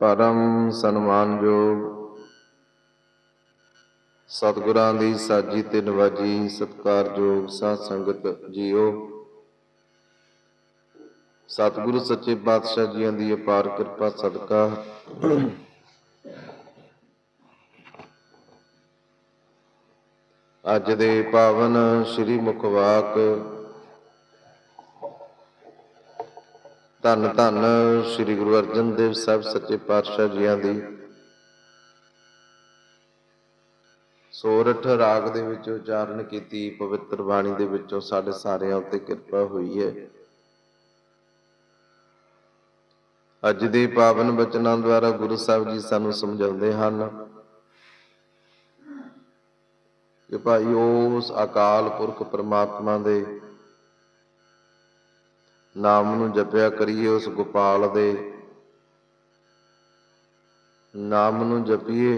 ਪਰਮ ਸਨਮਾਨਯੋਗ ਸਤਿਗੁਰਾਂ ਦੀ ਸਾਜੀ ਤੇ ਨਵਾਜੀ ਸਤਿਕਾਰਯੋਗ ਸਾਧ ਸੰਗਤ ਜੀਓ। ਸਤਿਗੁਰੂ ਸੱਚੇ ਪਾਤਸ਼ਾਹ ਜੀਆਂ ਦੀ ਅਪਾਰ ਕਿਰਪਾ, ਸਦਕਾ। ਅੱਜ ਦੇ ਪਾਵਨ ਸ੍ਰੀ ਮੁਖਵਾਕ ਧੰਨ ਧੰਨ ਸ੍ਰੀ ਗੁਰੂ ਅਰਜਨ ਦੇਵ ਸਾਹਿਬ ਸੱਚੇ ਪਾਤਸ਼ਾਹ ਜੀਆਂ ਦੀ। ਸੋਰਠ ਰਾਗ ਦੇ ਵਿੱਚ ਉਚਾਰਨ ਕੀਤੀ, ਪਵਿੱਤਰ ਬਾਣੀ ਦੇ ਵਿੱਚੋਂ ਸਾਡੇ ਸਾਰਿਆਂ ਉੱਤੇ ਕਿਰਪਾ ਹੋਈ ਹੈ। ਅੱਜ ਦੇ ਪਾਵਨ ਬਚਨਾਂ ਦੁਆਰਾ ਗੁਰੂ ਸਾਹਿਬ ਜੀ ਸਾਨੂੰ ਸਮਝਾਉਂਦੇ ਹਨ ਕਿ ਭਾਈ ਉਸ ਅਕਾਲ ਪੁਰਖ ਪਰਮਾਤਮਾ ਦੇ ਨਾਮ ਨੂੰ ਜਪਿਆ ਕਰੀਏ ਉਸ ਗੋਪਾਲ ਦੇ। ਨਾਮ ਨੂੰ ਜਪੀਏ,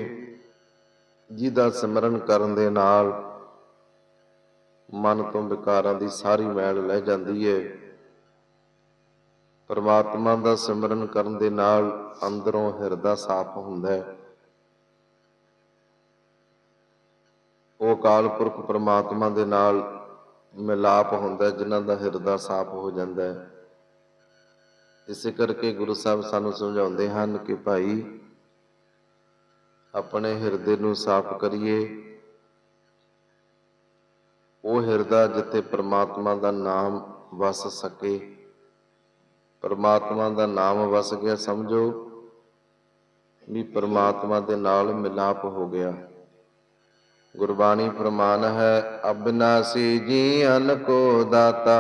ਜਿਹਦਾ ਸਿਮਰਨ ਕਰਨ ਦੇ ਨਾਲ ਮਨ ਤੋਂ ਵਿਕਾਰਾਂ ਦੀ ਸਾਰੀ ਮੈਲ ਲੈ ਜਾਂਦੀ ਹੈ ਪਰਮਾਤਮਾ ਦਾ ਸਿਮਰਨ ਕਰਨ ਦੇ ਨਾਲ ਅੰਦਰੋਂ ਹਿਰਦਾ ਸਾਫ਼ ਹੁੰਦਾ ਹੈ। ਉਹ ਅਕਾਲ ਪੁਰਖ ਪਰਮਾਤਮਾ ਦੇ ਨਾਲ ਮਿਲਾਪ ਹੁੰਦਾ ਹੈ, ਜਿਨ੍ਹਾਂ ਦਾ ਹਿਰਦਾ ਸਾਫ਼ ਹੋ ਜਾਂਦਾ ਹੈ। ਇਸੇ ਕਰਕੇ ਗੁਰੂ ਸਾਹਿਬ ਸਾਨੂੰ ਸਮਝਾਉਂਦੇ ਹਨ ਕਿ ਭਾਈ ਆਪਣੇ ਹਿਰਦੇ ਨੂੰ ਸਾਫ਼ ਕਰੀਏ। ਉਹ ਹਿਰਦਾ ਜਿੱਥੇ ਪ੍ਰਮਾਤਮਾ ਦਾ ਨਾਮ ਵਸ ਸਕੇ। ਪਰਮਾਤਮਾ ਦਾ ਨਾਮ ਵਸ ਗਿਆ ਸਮਝੋ ਵੀ ਪਰਮਾਤਮਾ ਦੇ ਨਾਲ ਮਿਲਾਪ ਹੋ ਗਿਆ। ਗੁਰਬਾਣੀ ਫਰਮਾਨ ਹੈ ਅਬਨਾਸੀ ਜੀਵਨ ਕੋ ਦਾਤਾ,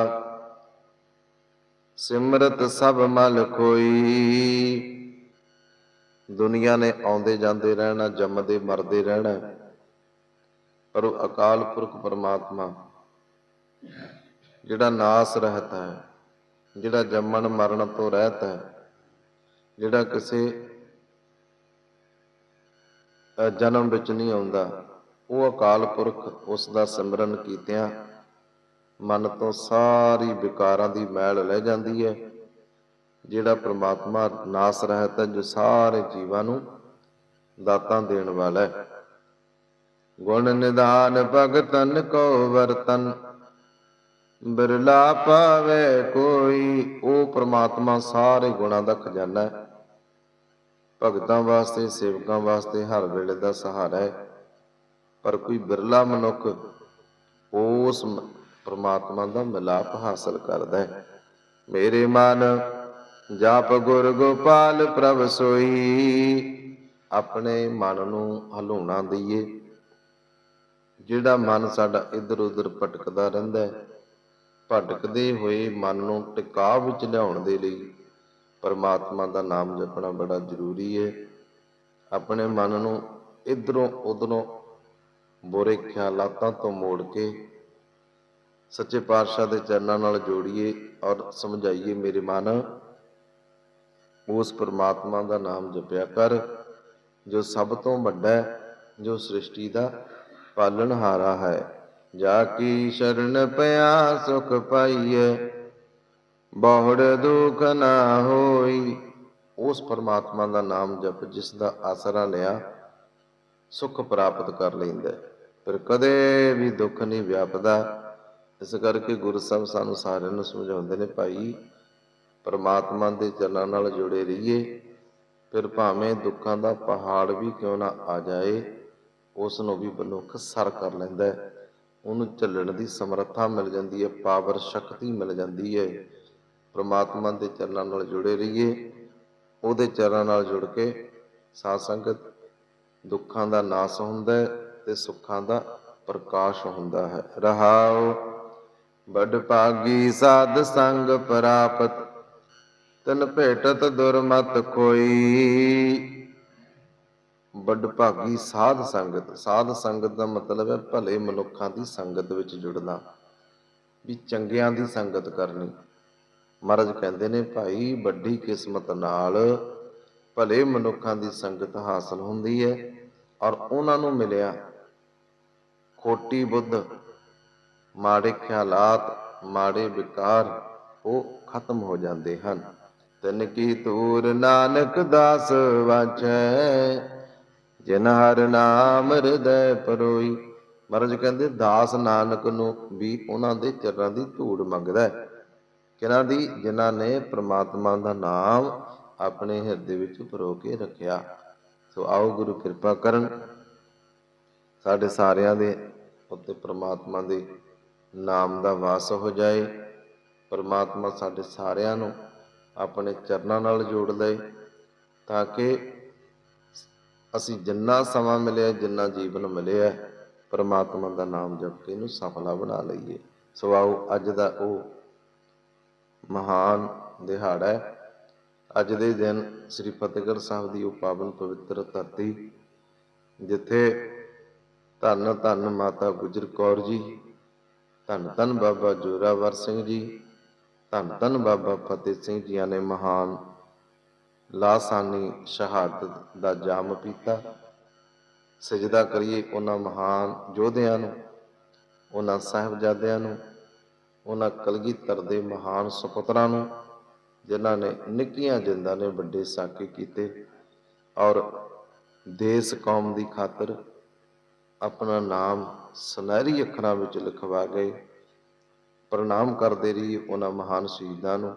ਸਿਮਰਤ ਸਭ ਮਲ ਕੋਈ ਦੁਨੀਆ ਨੇ ਆਉਂਦੇ ਜਾਂਦੇ ਰਹਿਣਾ, ਜੰਮਦੇ ਮਰਦੇ ਰਹਿਣਾ, ਪਰ ਉਹ ਅਕਾਲ ਪੁਰਖ ਪਰਮਾਤਮਾ, ਜਿਹੜਾ ਨਾਸ ਰਹਿਤ ਹੈ, ਜਿਹੜਾ ਜੰਮਣ ਮਰਨ ਤੋਂ ਰਹਿਤ ਹੈ, ਜਿਹੜਾ ਕਿਸੇ ਜਨਮ ਵਿੱਚ ਨਹੀਂ ਆਉਂਦਾ। ਉਹ ਅਕਾਲ ਪੁਰਖ ਉਸ ਦਾ ਸਿਮਰਨ ਕੀਤਿਆਂ ਮਨ ਤੋਂ ਸਾਰੀ ਵਿਕਾਰਾਂ ਦੀ ਮੈਲ ਲੈ ਜਾਂਦੀ ਹੈ, ਜਿਹੜਾ ਪ੍ਰਮਾਤਮਾ ਨਾਸ ਰਹਿਤ ਹੈ, ਜੋ ਸਾਰੇ ਜੀਵਾਂ ਨੂੰ ਦਾਤਾਂ ਦੇਣ ਵਾਲਾ ਹੈ। ਗੁਣ ਨਿਧਾਨ ਭਗਤਨ ਕੋ ਵਰਤਨ, ਬਿਰਲਾ ਪਾਵੇ ਕੋਈ, ਉਹ ਪ੍ਰਮਾਤਮਾ ਸਾਰੇ ਗੁਣਾਂ ਦਾ ਖਜ਼ਾਨਾ ਹੈ। ਭਗਤਾਂ ਵਾਸਤੇ, ਸੇਵਕਾਂ ਵਾਸਤੇ ਹਰ ਵੇਲੇ ਦਾ ਸਹਾਰਾ ਹੈ। ਪਰ ਕੋਈ ਬਿਰਲਾ ਮਨੁੱਖ ਉਸ ਮ- ਪ੍ਰਮਾਤਮਾ ਦਾ ਮਿਲਾਪ ਹਾਸਲ ਕਰਦਾ ਹੈ। ਮੇਰੇ ਮਨ, ਜਾਪ ਗੁਰ ਗੋਪਾਲ ਪ੍ਰਭ ਸੋਈ, ਆਪਣੇ ਮਨ ਨੂੰ ਹਲਾਉਣਾ ਦਈਏ। ਜਿਹੜਾ ਮਨ ਸਾਡਾ ਇੱਧਰ ਉੱਧਰ ਭਟਕਦਾ ਰਹਿੰਦਾ ਹੈ, ਭਟਕਦੇ ਹੋਏ ਮਨ ਨੂੰ ਟਿਕਾਅ ਵਿੱਚ ਲਿਆਉਣ ਦੇ ਲਈ ਪਰਮਾਤਮਾ ਦਾ ਨਾਮ ਜਪਣਾ ਬੜਾ ਜ਼ਰੂਰੀ ਹੈ। ਆਪਣੇ ਮਨ ਨੂੰ ਇਧਰੋਂ ਉਧਰੋਂ ਬੁਰੇ ਖਿਆਲਾਤਾਂ ਤੋਂ ਮੋੜ ਕੇ ਸੱਚੇ ਪਾਤਸ਼ਾਹ ਦੇ ਚਰਨਾਂ ਨਾਲ ਜੋੜੀਏ ਔਰ ਸਮਝਾਈਏ ਮੇਰੇ ਮਨ, ਉਸ ਪਰਮਾਤਮਾ ਦਾ ਨਾਮ ਜਪਿਆ ਕਰ, ਜੋ ਸਭ ਤੋਂ ਵੱਡਾ ਹੈ, ਜੋ ਸ੍ਰਿਸ਼ਟੀ ਦਾ ਪਾਲਣਹਾਰਾ ਹੈ। ਜਾ ਕੀ ਸ਼ਰਨ ਪਿਆ ਸੁਖ ਪਾਈਏ ਬਹੁੜ ਦੁਖ ਨਾ ਹੋਈ। ਉਸ ਪਰਮਾਤਮਾ ਦਾ ਨਾਮ ਜਪ ਜਿਸ ਦਾ ਆਸਰਾ ਲਿਆ ਸੁਖ ਪ੍ਰਾਪਤ ਕਰ ਲੈਂਦਾ ਹੈ। ਫਿਰ ਕਦੇ ਵੀ ਦੁੱਖ ਨਹੀਂ ਵਿਆਪਦਾ। ਇਸ ਕਰਕੇ ਗੁਰੂ ਸਾਹਿਬ ਸਾਨੂੰ ਸਾਰਿਆਂ ਨੂੰ ਸਮਝਾਉਂਦੇ ਨੇ, ਭਾਈ, ਪਰਮਾਤਮਾ ਦੇ ਚਰਨਾਂ ਨਾਲ ਜੁੜੇ ਰਹੀਏ। ਫਿਰ ਭਾਵੇਂ ਦੁੱਖਾਂ ਦਾ ਪਹਾੜ ਵੀ ਕਿਉਂ ਨਾ ਆ ਜਾਏ, ਉਸ ਨੂੰ ਵੀ ਮਨੁੱਖ ਸਰ ਕਰ ਲੈਂਦਾ ਉਹਨੂੰ ਝੱਲਣ ਦੀ ਸਮਰੱਥਾ ਮਿਲ ਜਾਂਦੀ ਹੈ, ਪਾਵਰ, ਸ਼ਕਤੀ ਮਿਲ ਜਾਂਦੀ ਹੈ। ਪ੍ਰਮਾਤਮਾ ਦੇ ਚਰਨਾਂ ਨਾਲ ਜੁੜੇ ਰਹੀਏ। ਉਹਦੇ ਚਰਨਾਂ ਨਾਲ ਜੁੜ ਕੇ ਸਾਧ ਸੰਗਤ ਦੁੱਖਾਂ ਦਾ ਨਾਸ ਹੁੰਦਾ ਹੈ ਤੇ ਸੁੱਖਾਂ ਦਾ ਪ੍ਰਕਾਸ਼ ਹੁੰਦਾ ਹੈ। ਰਹਾਉ ਬੜ ਭਾਗੀ ਸਾਧ ਸੰਗ ਪ੍ਰਾਪਤ, ਤਨ ਭੇਟਤ ਦੁਰਮਤ ਕੋਈ। ਵੱਡ ਭਾਗੀ ਸਾਧ ਸੰਗਤ ਸਾਧ ਸੰਗਤ ਦਾ ਮਤਲਬ ਹੈ ਭਲੇ ਮਨੁੱਖਾਂ ਦੀ ਸੰਗਤ ਵਿੱਚ ਜੁੜਨਾ, ਵੀ ਚੰਗਿਆਂ ਦੀ ਸੰਗਤ ਕਰਨੀ। ਮਹਾਰਾਜ ਕਹਿੰਦੇ ਨੇ, ਭਾਈ, ਵੱਡੀ ਕਿਸਮਤ ਨਾਲ ਭਲੇ ਮਨੁੱਖਾਂ ਦੀ ਸੰਗਤ ਹਾਸਲ ਹੁੰਦੀ ਹੈ ਔਰ ਉਹਨਾਂ ਨੂੰ ਮਿਲਿਆ ਖੋਟੀ ਬੁੱਧ, ਮਾੜੇ ਖਿਆਲਾਤ, ਮਾੜੇ ਵਿਕਾਰ, ਉਹ ਖਤਮ ਹੋ ਜਾਂਦੇ ਹਨ। ਤਿਨ ਕੀ ਤੂਰ ਨਾਨਕ ਦਾਸ ਵਾਚੈ, ਜਿਨ ਹਰ ਨਾਮ ਹਿਰਦੈ ਪਰੋਈ। ਮਹਾਰਾਜ ਕਹਿੰਦੇ, ਦਾਸ ਨਾਨਕ ਨੂੰ ਵੀ ਉਹਨਾਂ ਦੇ ਚਰਨਾਂ ਦੀ ਧੂੜ ਮੰਗਦਾ ਹੈ। ਕਿਹਨਾਂ ਦੀ? ਜਿਨ੍ਹਾਂ ਨੇ ਪ੍ਰਮਾਤਮਾ ਦਾ ਨਾਮ ਆਪਣੇ ਹਿਰਦੇ ਵਿੱਚ ਪਰੋ ਕੇ ਰੱਖਿਆ। ਸੋ ਆਓ ਗੁਰੂ ਕਿਰਪਾ ਕਰਨ। ਸਾਡੇ ਸਾਰਿਆਂ ਦੇ ਉੱਤੇ ਪ੍ਰਮਾਤਮਾ ਦੇ ਨਾਮ ਦਾ ਵਾਸ ਹੋ ਜਾਏ। ਪ੍ਰਮਾਤਮਾ ਸਾਡੇ ਸਾਰਿਆਂ ਨੂੰ ਆਪਣੇ ਚਰਨਾਂ ਨਾਲ ਜੋੜ ਲਏ ਤਾਂ ਕਿ ਅਸੀਂ ਜਿੰਨਾ ਸਮਾਂ ਮਿਲਿਆ, ਜਿੰਨਾ ਜੀਵਨ ਮਿਲਿਆ, ਪਰਮਾਤਮਾ ਦਾ ਨਾਮ ਜਪ ਕੇ ਇਹਨੂੰ ਸਫਲਾ ਬਣਾ ਲਈਏ। ਸੋ ਆਓ ਅੱਜ ਦਾ ਉਹ ਮਹਾਨ ਦਿਹਾੜਾ ਹੈ। ਅੱਜ ਦੇ ਦਿਨ ਸ੍ਰੀ ਫਤਿਹਗੜ੍ਹ ਸਾਹਿਬ ਦੀ ਉਹ ਪਾਵਨ ਪਵਿੱਤਰ ਧਰਤੀ, ਜਿੱਥੇ ਧੰਨ ਧੰਨ ਮਾਤਾ ਗੁਜਰ ਕੌਰ ਜੀ, ਧੰਨ ਧੰਨ ਬਾਬਾ ਜੋਰਾਵਰ ਸਿੰਘ ਜੀ, ਧੰਨ ਧੰਨ ਬਾਬਾ ਫਤਿਹ ਸਿੰਘ ਜੀਆਂ ਨੇ ਮਹਾਨ ਲਾਸਾਨੀ ਸ਼ਹਾਦਤ ਦਾ ਜਾਮ ਪੀਤਾ। ਸਜਦਾ ਕਰੀਏ ਉਹਨਾਂ ਮਹਾਨ ਯੋਧਿਆਂ ਨੂੰ, ਉਹਨਾਂ ਸਾਹਿਬਜ਼ਾਦਿਆਂ ਨੂੰ, ਉਹਨਾਂ ਕਲਗੀਧਰ ਦੇ ਮਹਾਨ ਸੁਪੁੱਤਰਾਂ ਨੂੰ ਜਿਨ੍ਹਾਂ ਨੇ ਨਿੱਕੀਆਂ ਜਿੰਦਾਂ ਨੇ ਵੱਡੇ ਸਾਕੇ ਕੀਤੇ ਔਰ ਦੇਸ਼ ਕੌਮ ਦੀ ਖਾਤਰ ਆਪਣਾ ਨਾਮ ਸੁਨਹਿਰੀ ਅੱਖਰਾਂ ਵਿੱਚ ਲਿਖਵਾ ਗਏ, ਪ੍ਰਣਾਮ ਕਰਦੇ ਰਹੀ ਉਹਨਾਂ ਮਹਾਨ ਸ਼ਹੀਦਾਂ ਨੂੰ।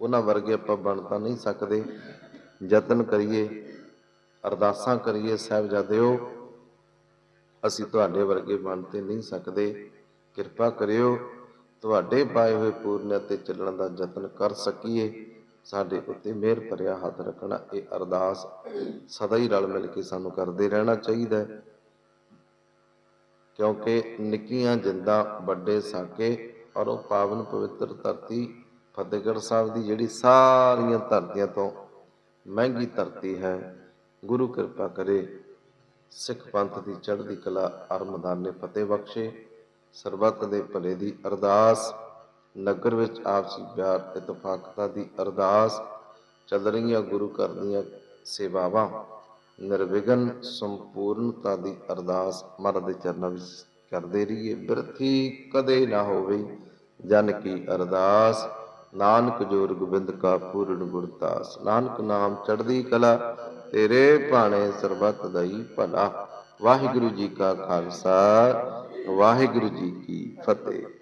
ਉਹਨਾਂ ਵਰਗੇ ਆਪਾਂ ਬਣ ਤਾਂ ਨਹੀਂ ਸਕਦੇ। ਯਤਨ ਕਰੀਏ, ਅਰਦਾਸਾਂ ਕਰੀਏ, ਸਾਹਿਬਜ਼ਾਦਿਓ, ਅਸੀਂ ਤੁਹਾਡੇ ਵਰਗੇ ਬਣ ਤੇ ਨਹੀਂ ਸਕਦੇ। ਕਿਰਪਾ ਕਰਿਓ ਤੁਹਾਡੇ ਪਾਏ ਹੋਏ ਪੂਰਨ ਤੇ ਚੱਲਣ ਦਾ ਯਤਨ ਕਰ ਸਕੀਏ। ਸਾਡੇ ਉੱਤੇ ਮਿਹਰ ਭਰਿਆ ਹੱਥ ਰੱਖਣਾ ਇਹ ਅਰਦਾਸ ਸਦਾ ਹੀ ਰਲ ਮਿਲ ਕੇ ਸਾਨੂੰ ਕਰਦੇ ਰਹਿਣਾ ਚਾਹੀਦਾ ਹੈ। ਕਿਉਂਕਿ ਨਿੱਕੀਆਂ ਜਿੰਦਾਂ, ਵੱਡੇ ਸਾਕੇ ਔਰ ਉਹ ਪਾਵਨ ਪਵਿੱਤਰ ਧਰਤੀ ਫਤਿਹਗੜ੍ਹ ਸਾਹਿਬ ਦੀ ਜਿਹੜੀ ਸਾਰੀਆਂ ਧਰਤੀਆਂ ਤੋਂ ਮਹਿੰਗੀ ਧਰਤੀ ਹੈ, ਗੁਰੂ ਕਿਰਪਾ ਕਰੇ ਸਿੱਖ ਪੰਥ ਦੀ ਚੜ੍ਹਦੀ ਕਲਾ ਅਰਮਦਾਨੇ ਫਤਿਹ ਬਖਸ਼ੇ। ਸਰਬੱਤ ਦੇ ਭਲੇ ਦੀ ਅਰਦਾਸ, ਨਗਰ ਵਿੱਚ ਆਪਸੀ ਪਿਆਰ ਇਤਫਾਕਤਾ ਦੀ ਅਰਦਾਸ, ਚੱਲ ਰਹੀਆਂ ਗੁਰੂ ਘਰ ਦੀਆਂ ਸੇਵਾਵਾਂ, ਨਿਰਵਿਘਨ ਸੰਪੂਰਨਤਾ ਦੀ ਅਰਦਾਸ ਮਹਾਰਾਜ ਦੇ ਚਰਨਾਂ ਵਿੱਚ ਕਰਦੇ ਰਹੀਏ। ਬਿਰਥੀ ਕਦੇ ਨਾ ਹੋਵੇ ਜਨ ਕੀ ਅਰਦਾਸ। ਨਾਨਕ ਜੋਰ ਗੋਬਿੰਦ ਕਾ ਪੂਰਨ ਗੁਰਦਾਸ ਨਾਨਕ ਨਾਮ ਚੜ੍ਹਦੀ ਕਲਾ, ਤੇਰੇ ਭਾਣੇ ਸਰਬੱਤ ਦਈ ਭਲਾ। ਵਾਹਿਗੁਰੂ ਜੀ ਕਾ ਖਾਲਸਾ। ਵਾਹਿਗੁਰੂ ਜੀ ਕੀ ਫਤਿਹ।